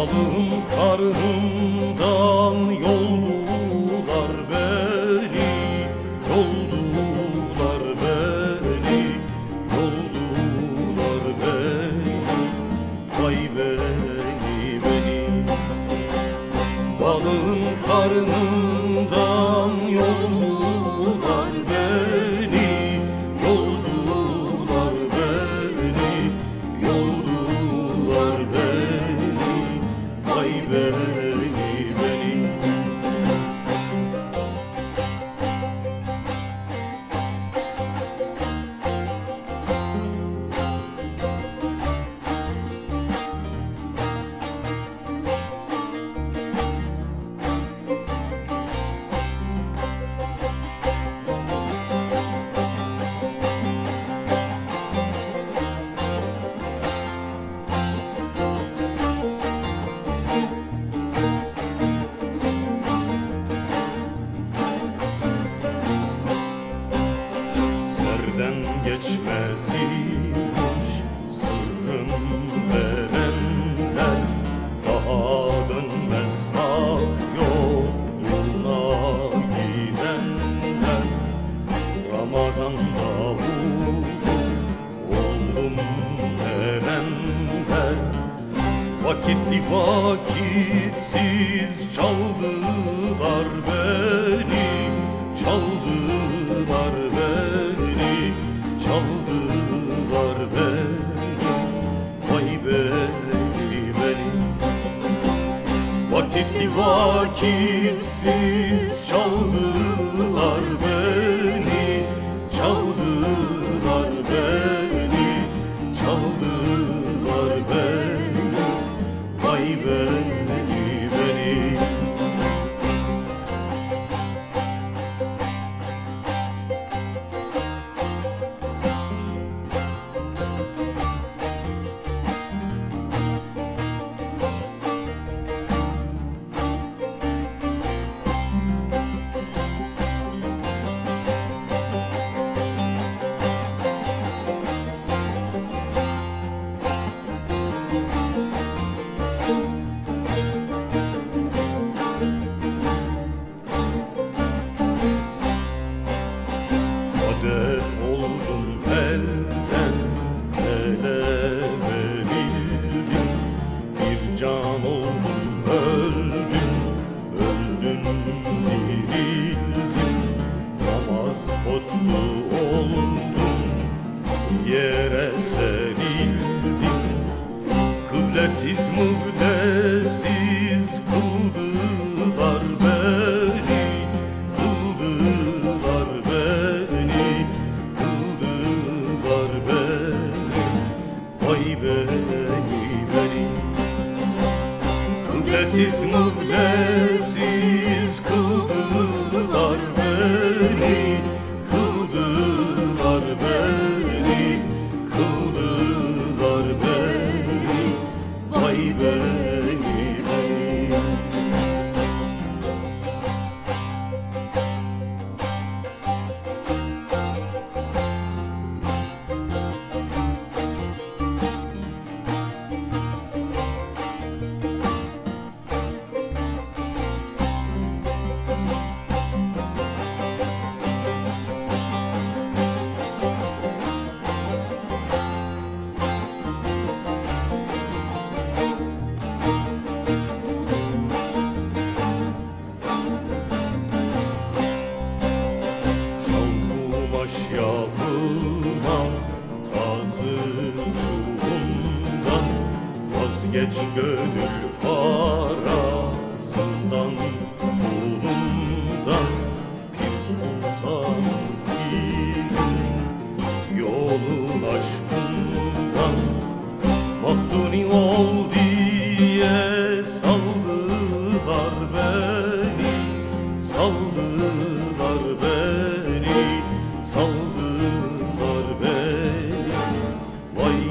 Alım karnımdan yol Serden geçmez imiş sırrım verenler Daha dönmez hak yoluna gidenler Ramazan'da vurdum oldum erenler Vakitli vakitsiz çaldılar beni Çaldılar Vakitli vakitsiz çaldılar that vay beni beni Kıblesiz mıblesiz taş yapılmaz Tazım şuundan Vazgeç gönül parasından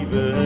good.